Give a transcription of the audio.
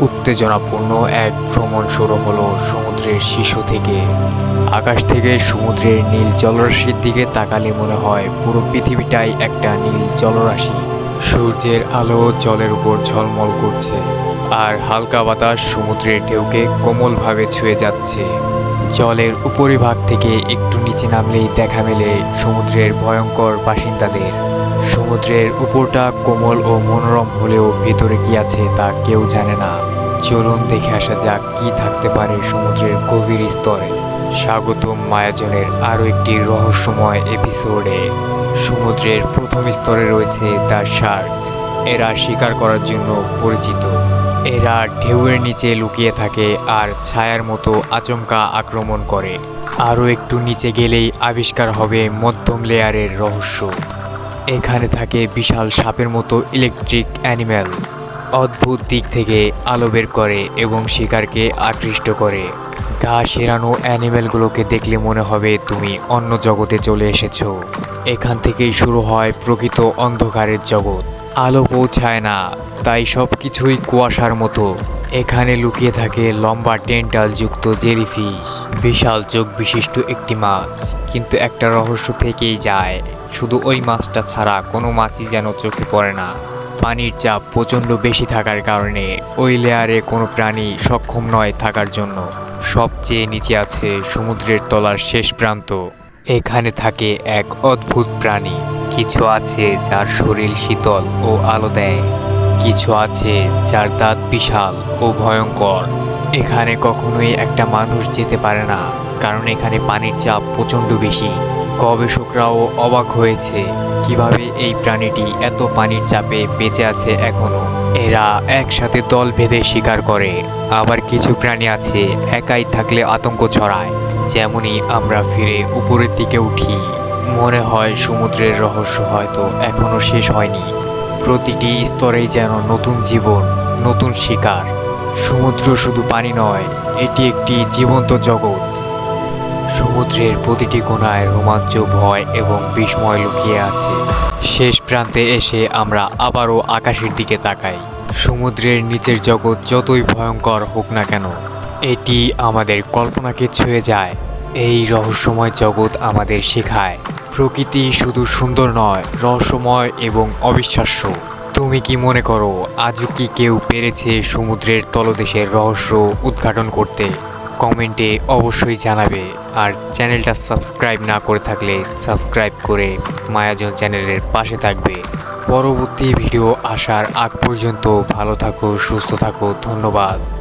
উত্তেজনাপূর্ণ এক ভ্রমণ শুরু হলো সমুদ্রের শীর্ষ থেকে। আকাশ থেকে সমুদ্রের নীল জলরাশির দিকে তাকালে মনে হয় পুরো পৃথিবীটাই একটা নীল জলরাশি। সূর্যের আলো জলের উপর ঝলমল করছে আর হালকা বাতাস সমুদ্রের ঢেউকে কোমলভাবে ছুঁয়ে যাচ্ছে। জলের উপরিভাগ থেকে একটু নিচে নামলেই দেখা মেলে সমুদ্রের ভয়ঙ্কর বাসিন্দাদের। সমুদ্রের উপরটা কোমল ও মনোরম হলেও ভেতরে কি আছে তা কেউ জানে না। চলুন দেখে আসা যাক কি থাকতে পারে সমুদ্রের গভীর স্তরে। স্বাগতম মায়াজনের আরও একটি রহস্যময় এপিসোডে। সমুদ্রের প্রথম স্তরে রয়েছে দ্য শার্ক। এরা শিকার করার জন্য পরিচিত। এরা ঢেউয়ের নিচে লুকিয়ে থাকে আর ছায়ার মতো আচমকা আক্রমণ করে। আরও একটু নিচে গেলেই আবিষ্কার হবে মধ্যম লেয়ারের রহস্য। এখানে থাকে বিশাল সাপের মতো ইলেকট্রিক অ্যানিম্যাল অদ্ভুত দিক থেকে আলো বের করে এবং শিকারকে আকৃষ্ট করে। গা সেরানো অ্যানিম্যালগুলোকে দেখলে মনে হবে তুমি অন্য জগতে চলে এসেছ। এখান থেকেই শুরু হয় প্রকৃত অন্ধকারের জগৎ। আলো পৌঁছায় না, তাই সব কিছুই কুয়াশার মতো। এখানে লুকিয়ে থাকে লম্বা টেন্টাল যুক্ত জেলিফিশ বিশাল চোখ বিশিষ্ট একটি মাছ, কিন্তু একটা রহস্য থেকেই যায়। শুধু ওই মাছটা ছাড়া কোনো মাছই যেন চোখে পড়ে না। পানির চাপ প্রচণ্ড বেশি থাকার কারণে ওই লেয়ারে কোনো প্রাণী সক্ষম নয় থাকার জন্য। সবচেয়ে নিচে আছে সমুদ্রের তলার শেষ প্রান্ত। এখানে থাকে এক অদ্ভুত প্রাণী। কিছু আছে যার শরীর শীতল ও আলো দেয়। কিছু আছে যার দাঁত বিশাল ও ভয়ঙ্কর। এখানে কখনোই একটা মানুষ যেতে পারে না, কারণ এখানে পানির চাপ প্রচণ্ড বেশি। গবেষকরাও অবাক হয়েছে কীভাবে এই প্রাণীটি এত পানির চাপে বেঁচে আছে এখনও। এরা একসাথে দল ভেদে শিকার করে। আবার কিছু প্রাণী আছে একাই থাকলে আতঙ্ক ছড়ায়, যেমনই আমরা ফিরে উপরের দিকে উঠি। মনে হয় সমুদ্রের রহস্য হয়তো এখনও শেষ হয়নি। প্রতিটি স্তরেই যেন নতুন জীবন, নতুন শিকার। সমুদ্র শুধু পানি নয়, এটি একটি জীবন্ত জগৎ। সমুদ্রের প্রতিটি কোণায় রোমাঞ্চ, ভয় এবং বিস্ময় লুকিয়ে আছে। শেষ প্রান্তে এসে আমরা আবারও আকাশের দিকে তাকাই। সমুদ্রের নিচের জগৎ যতই ভয়ঙ্কর হোক না কেন, এটি আমাদের কল্পনাকে ছুঁয়ে যায়। এই রহস্যময় জগৎ আমাদের শেখায়। প্রকৃতি শুধু সুন্দর নয়, রহস্যময় এবং অবিশ্বাস্য। তুমি কি মনে করো, আজও কি কেউ পেরেছে সমুদ্রের তলদেশের রহস্য উদ্ঘাটন করতে? কমেন্টে অবশ্যই জানাবে, আর চ্যানেলটা সাবস্ক্রাইব না করে থাকলে সাবস্ক্রাইব করে মায়াজন চ্যানেলের পাশে থাকবে। পরবর্তী ভিডিও আসার আগ পর্যন্ত ভালো থাকো, সুস্থ থাকো, ধন্যবাদ।